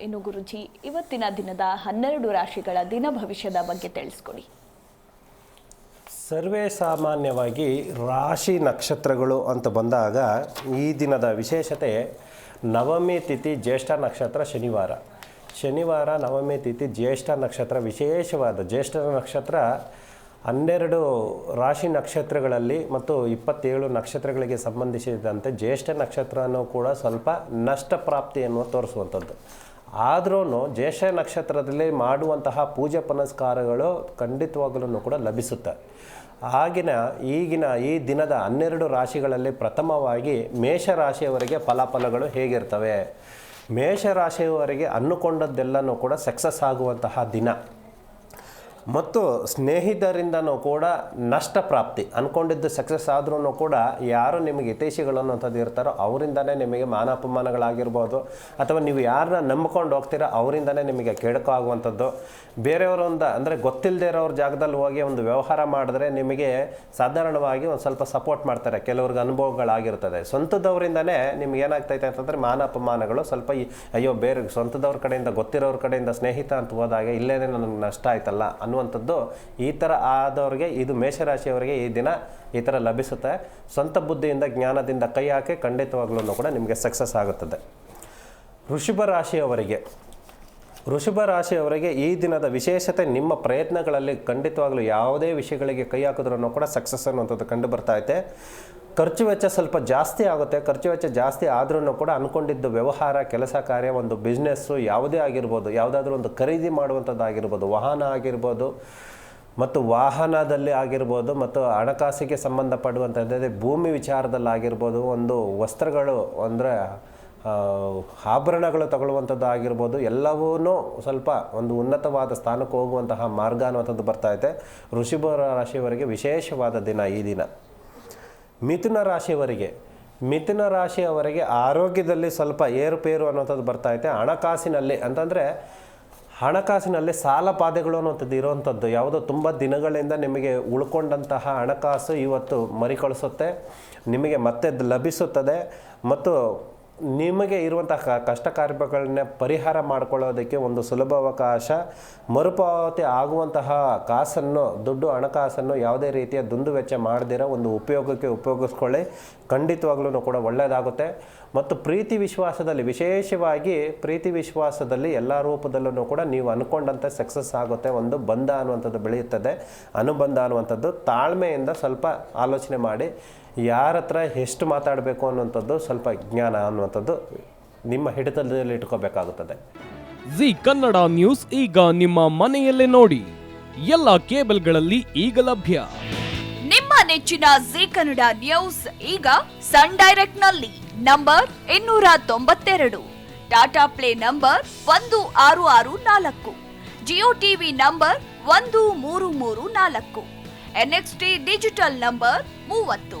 ಇನ್ನು ಗುರುಜಿ, ಇವತ್ತಿನ ದಿನದ ಹನ್ನೆರಡು ರಾಶಿಗಳ ದಿನ ಭವಿಷ್ಯದ ಬಗ್ಗೆ ತಿಳಿಸ್ಕೊಡಿ. ಸರ್ವೇ ಸಾಮಾನ್ಯವಾಗಿ ರಾಶಿ ನಕ್ಷತ್ರಗಳು ಅಂತ ಬಂದಾಗ ಈ ದಿನದ ವಿಶೇಷತೆ ನವಮಿ ತಿಥಿ ಜ್ಯೇಷ್ಠ ನಕ್ಷತ್ರ ಶನಿವಾರ. ಶನಿವಾರ, ನವಮಿ ತಿಥಿ ಜ್ಯೇಷ್ಠ ನಕ್ಷತ್ರ, ವಿಶೇಷವಾದ ಜ್ಯೇಷ್ಠ ನಕ್ಷತ್ರ ಹನ್ನೆರಡು ರಾಶಿ ನಕ್ಷತ್ರಗಳಲ್ಲಿ ಮತ್ತು ಇಪ್ಪತ್ತೇಳು ನಕ್ಷತ್ರಗಳಿಗೆ ಸಂಬಂಧಿಸಿದಂತೆ ಜ್ಯೇಷ್ಠ ನಕ್ಷತ್ರನೂ ಕೂಡ ಸ್ವಲ್ಪ ನಷ್ಟ ಪ್ರಾಪ್ತಿಯನ್ನು ತೋರಿಸುವಂಥದ್ದು. ಆದ್ರೂ ಜೇಷ ನಕ್ಷತ್ರದಲ್ಲಿ ಮಾಡುವಂತಹ ಪೂಜೆ ಪುನಸ್ಕಾರಗಳು ಖಂಡಿತವಾಗಲೂ ಕೂಡ ಲಭಿಸುತ್ತೆ. ಆಗಿನ ಈಗಿನ ಈ ದಿನದ ಹನ್ನೆರಡು ರಾಶಿಗಳಲ್ಲಿ ಪ್ರಥಮವಾಗಿ ಮೇಷರಾಶಿಯವರಿಗೆ ಫಲಾಫಲಗಳು ಹೇಗಿರ್ತವೆ? ಮೇಷರಾಶಿಯವರಿಗೆ ಅನ್ನುಕೊಂಡದ್ದೆಲ್ಲನೂ ಕೂಡ ಸಕ್ಸಸ್ ಆಗುವಂತಹ ದಿನ. ಮತ್ತು ಸ್ನೇಹಿತರಿಂದನೂ ಕೂಡ ನಷ್ಟ ಪ್ರಾಪ್ತಿ ಅಂದ್ಕೊಂಡಿದ್ದು ಸಕ್ಸಸ್ ಆದ್ರೂ ಕೂಡ ಯಾರು ನಿಮಗೆ ಹಿತೈಷಿಗಳು ಅನ್ನೋಂಥದ್ದು ಇರ್ತಾರೋ ಅವರಿಂದನೇ ನಿಮಗೆ ಮಾನ ಅಪಮಾನಗಳಾಗಿರ್ಬೋದು ಅಥವಾ ನೀವು ಯಾರನ್ನ ನಂಬ್ಕೊಂಡು ಹೋಗ್ತೀರೋ ಅವರಿಂದನೇ ನಿಮಗೆ ಕೆಡಕು ಆಗುವಂಥದ್ದು. ಬೇರೆಯವರೊಂದು, ಅಂದರೆ ಗೊತ್ತಿಲ್ಲದೆ ಇರೋರ ಜಾಗದಲ್ಲಿ ಹೋಗಿ ಒಂದು ವ್ಯವಹಾರ ಮಾಡಿದ್ರೆ ನಿಮಗೆ ಸಾಧಾರಣವಾಗಿ ಒಂದು ಸ್ವಲ್ಪ ಸಪೋರ್ಟ್ ಮಾಡ್ತಾರೆ, ಕೆಲವ್ರಿಗೆ ಅನುಭವಗಳಾಗಿರ್ತದೆ. ಸ್ವಂತದವರಿಂದನೇ ನಿಮ್ಗೆ ಏನಾಗ್ತೈತೆ ಅಂತಂದರೆ ಮಾನಾಪಮಾನಗಳು, ಸ್ವಲ್ಪ ಅಯ್ಯೋ, ಬೇರೆ ಸ್ವಂತದವ್ರ ಕಡೆಯಿಂದ, ಗೊತ್ತಿರೋರ ಕಡೆಯಿಂದ ಸ್ನೇಹಿತ ಅಂತ ಹೋದಾಗ ಇಲ್ಲೇನೆ ನನಗೆ ನಷ್ಟ ಆಯ್ತಲ್ಲ ಅನ್ನುವಂಥದ್ದು ಈ ಥರ ಆದವ್ರಿಗೆ, ಇದು ಮೇಷರಾಶಿಯವರಿಗೆ ಈ ದಿನ ಈ ಥರ ಲಭಿಸುತ್ತೆ. ಸ್ವಂತ ಬುದ್ಧಿಯಿಂದ, ಜ್ಞಾನದಿಂದ ಕೈ ಹಾಕಿ ಖಂಡಿತವಾಗ್ಲೂ ಕೂಡ ನಿಮಗೆ ಸಕ್ಸಸ್ ಆಗುತ್ತದೆ. ವೃಷಭ ರಾಶಿಯವರಿಗೆ ವೃಷಭ ರಾಶಿಯವರಿಗೆ ಈ ದಿನದ ವಿಶೇಷತೆ ನಿಮ್ಮ ಪ್ರಯತ್ನಗಳಲ್ಲಿ ಖಂಡಿತವಾಗ್ಲೂ ಯಾವುದೇ ವಿಷಯಗಳಿಗೆ ಕೈ ಹಾಕಿದ್ರೂ ಕೂಡ ಸಕ್ಸಸ್ ಅನ್ನುವಂಥದ್ದು ಕಂಡು ಬರ್ತಾ ಐತೆ. ಖರ್ಚು ವೆಚ್ಚ ಸ್ವಲ್ಪ ಜಾಸ್ತಿ ಆಗುತ್ತೆ. ಖರ್ಚು ವೆಚ್ಚ ಜಾಸ್ತಿ ಆದ್ರೂ ಕೂಡ ಅಂದ್ಕೊಂಡಿದ್ದು ವ್ಯವಹಾರ, ಕೆಲಸ ಕಾರ್ಯ ಒಂದು ಬಿಸ್ನೆಸ್ಸು ಯಾವುದೇ ಆಗಿರ್ಬೋದು, ಯಾವುದಾದ್ರೂ ಒಂದು ಖರೀದಿ ಮಾಡುವಂಥದ್ದು ಆಗಿರ್ಬೋದು, ವಾಹನ ಆಗಿರ್ಬೋದು ಮತ್ತು ವಾಹನದಲ್ಲಿ ಆಗಿರ್ಬೋದು ಮತ್ತು ಹಣಕಾಸಿಗೆ ಸಂಬಂಧಪಡುವಂಥದ್ದೇ ಭೂಮಿ ವಿಚಾರದಲ್ಲಿ ಆಗಿರ್ಬೋದು, ಒಂದು ವಸ್ತ್ರಗಳು ಅಂದರೆ ಆಭರಣಗಳು ತಗೊಳ್ಳುವಂಥದ್ದು ಆಗಿರ್ಬೋದು ಎಲ್ಲವೂ ಸ್ವಲ್ಪ ಒಂದು ಉನ್ನತವಾದ ಸ್ಥಾನಕ್ಕೆ ಹೋಗುವಂತಹ ಮಾರ್ಗ ಅನ್ನುವಂಥದ್ದು ಬರ್ತಾ ಇದೆ. ಋಷಿಭ ರಾಶಿಯವರಿಗೆ ವಿಶೇಷವಾದ ದಿನ ಈ ದಿನ. ಮಿಥುನ ರಾಶಿಯವರಿಗೆ ಮಿಥುನ ರಾಶಿಯವರಿಗೆ ಆರೋಗ್ಯದಲ್ಲಿ ಸ್ವಲ್ಪ ಏರುಪೇರು ಅನ್ನೋಂಥದ್ದು ಬರ್ತಾ ಐತೆ. ಹಣಕಾಸಿನಲ್ಲಿ ಅಂತಂದರೆ ಹಣಕಾಸಿನಲ್ಲಿ ಸಾಲ ಬಾಧೆಗಳು ಅನ್ನೋಂಥದ್ದು ಇರೋವಂಥದ್ದು. ಯಾವುದೋ ತುಂಬ ದಿನಗಳಿಂದ ನಿಮಗೆ ಉಳ್ಕೊಂಡಂತಹ ಹಣಕಾಸು ಇವತ್ತು ಮರಿಕಳಿಸುತ್ತೆ. ನಿಮಗೆ ಮತ್ತೆ ಲಭಿಸುತ್ತದೆ. ಮತ್ತು ನಿಮಗೆ ಇರುವಂತಹ ಕಷ್ಟ ಕಾರ್ಯಗಳನ್ನ ಪರಿಹಾರ ಮಾಡಿಕೊಳ್ಳೋದಕ್ಕೆ ಒಂದು ಸುಲಭ ಅವಕಾಶ ಮರುಪಾವತಿ ಆಗುವಂತಹ ಕಾಸನ್ನು, ದುಡ್ಡು ಹಣಕಾಸನ್ನು ಯಾವುದೇ ರೀತಿಯ ದುಂದು ವೆಚ್ಚ ಮಾಡದಿರೋ ಒಂದು ಉಪಯೋಗಕ್ಕೆ ಉಪಯೋಗಿಸ್ಕೊಳ್ಳಿ. ಖಂಡಿತವಾಗ್ಲೂ ಕೂಡ ಒಳ್ಳೆಯದಾಗುತ್ತೆ. ಮತ್ತು ಪ್ರೀತಿ ವಿಶ್ವಾಸದಲ್ಲಿ, ವಿಶೇಷವಾಗಿ ಪ್ರೀತಿ ವಿಶ್ವಾಸದಲ್ಲಿ ಎಲ್ಲ ರೂಪದಲ್ಲೂ ಕೂಡ ನೀವು ಅಂದ್ಕೊಂಡಂತೆ ಸಕ್ಸಸ್ ಆಗುತ್ತೆ. ಒಂದು ಬಂಧ ಅನ್ನುವಂಥದ್ದು ಬೆಳೆಯುತ್ತದೆ. ಅನುಬಂಧ ಅನ್ನುವಂಥದ್ದು ತಾಳ್ಮೆಯಿಂದ ಸ್ವಲ್ಪ ಆಲೋಚನೆ ಮಾಡಿ. ಯಾರ ಹತ್ರ ಎಷ್ಟು ಮಾತಾಡಬೇಕು ಅನ್ನುವಂಥದ್ದು ಸ್ವಲ್ಪ ಜ್ಞಾನ ಅನ್ನುವಂಥದ್ದು ನಿಮ್ಮ ಹಿಡಿತದಲ್ಲಿ ಇಟ್ಕೋಬೇಕಾಗುತ್ತದೆ. ಜಿ ಕನ್ನಡ ನ್ಯೂಸ್ ಈಗ ನಿಮ್ಮ ಮನೆಯಲ್ಲೇ ನೋಡಿ. ಎಲ್ಲ ಕೇಬಲ್ಗಳಲ್ಲಿ ಈಗ ಲಭ್ಯ. ನಿಮ್ಮ ನೆಚ್ಚಿನ ಜಿ ಕನ್ನಡ ನ್ಯೂಸ್ ಈಗ ಸನ್ ಡೈರೆಕ್ಟ್ನಲ್ಲಿ ನಂಬರ್ ಇನ್ನೂರ ತೊಂಬತ್ತೆರಡು ಟಾಟಾ ಪ್ಲೇ ನಂಬರ್ ಒಂದು ಆರು ಆರು ನಾಲ್ಕು ಜಿಯೋ ಟಿವಿ ನಂಬರ್ ಒಂದು ಮೂರು ಮೂರು ನಾಲ್ಕು ಎನ್ಎಕ್ಸ್ಟಿ ಡಿಜಿಟಲ್ ನಂಬರ್ ಮೂವತ್ತು.